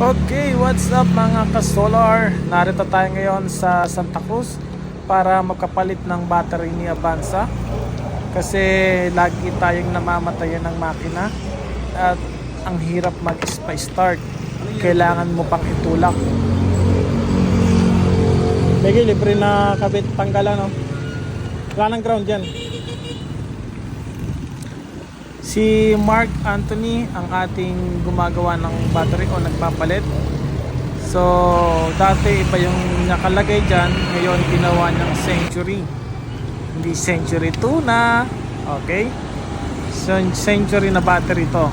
Okay, what's up mga ka-solar? Narito tayo ngayon sa Santa Cruz para magkapalit ng battery ni Avanza. Kasi lagi tayong namamatayan ng makina at ang hirap mag-start. Kailangan mo pang itulak. Bigay, libre na kabit tanggalan, no? Wala ng ground dyan. Si Mark Anthony ang ating gumagawa ng battery o nagpapalit. So, dati iba yung nakalagay dyan. Ngayon, ginawa niyang Century. Hindi Century 2 na. Okay? So, Century na battery to.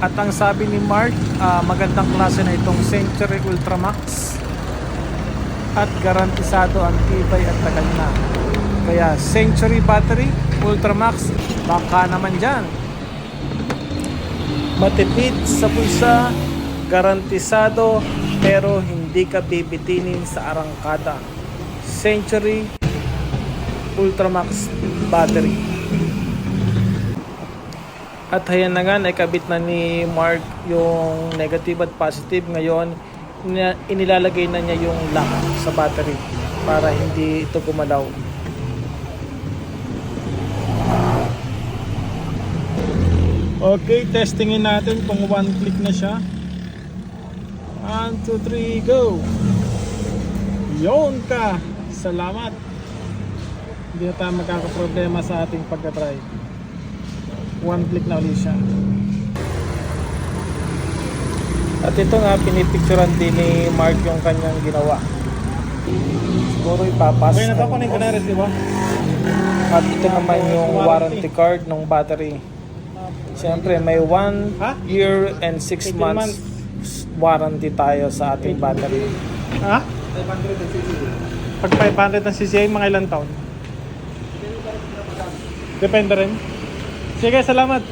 At ang sabi ni Mark, ah, magandang klase na itong Century Ultramax. At garantisado ang tibay at tagal na. Kaya Century battery, Ultramax, baka naman dyan. Matipid sa bulsa, garantisado, pero hindi ka bibitinin sa arangkada. Century Ultramax battery. At ayan na nga, naikabit na ni Mark yung negative at positive. Ngayon, inilalagay na niya yung lock sa battery para hindi ito gumalaw. Okay, testingin natin kung one click na siya. 1, 2, 3, go! Yon ka! Salamat! Hindi na tayo magkakaproblema sa ating pagka-drive. One click na ulit siya. At ito nga, pinipicturan din ni Mark yung kanyang ginawa. Siguro ipapasa. Okay, natapanin ka na rin, di ba? At ito naman yung warranty card ng battery. Siyempre, may 1 Ha? year and 6 18 months warranty tayo sa ating battery. Ha? Pag 500 ng CCA, mga ilang taon? Depende rin. Sige, salamat.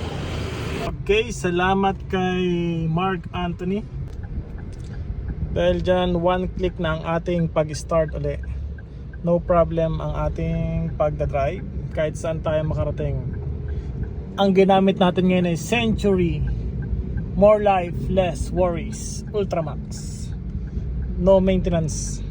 Okay, salamat kay Mark Anthony. Dahil dyan, one click na ang ating pag-start uli. No problem ang ating pagdadrive kahit saan tayo makarating. Ang ginamit natin ngayon ay Century. More life, less worries. Ultramax. No maintenance.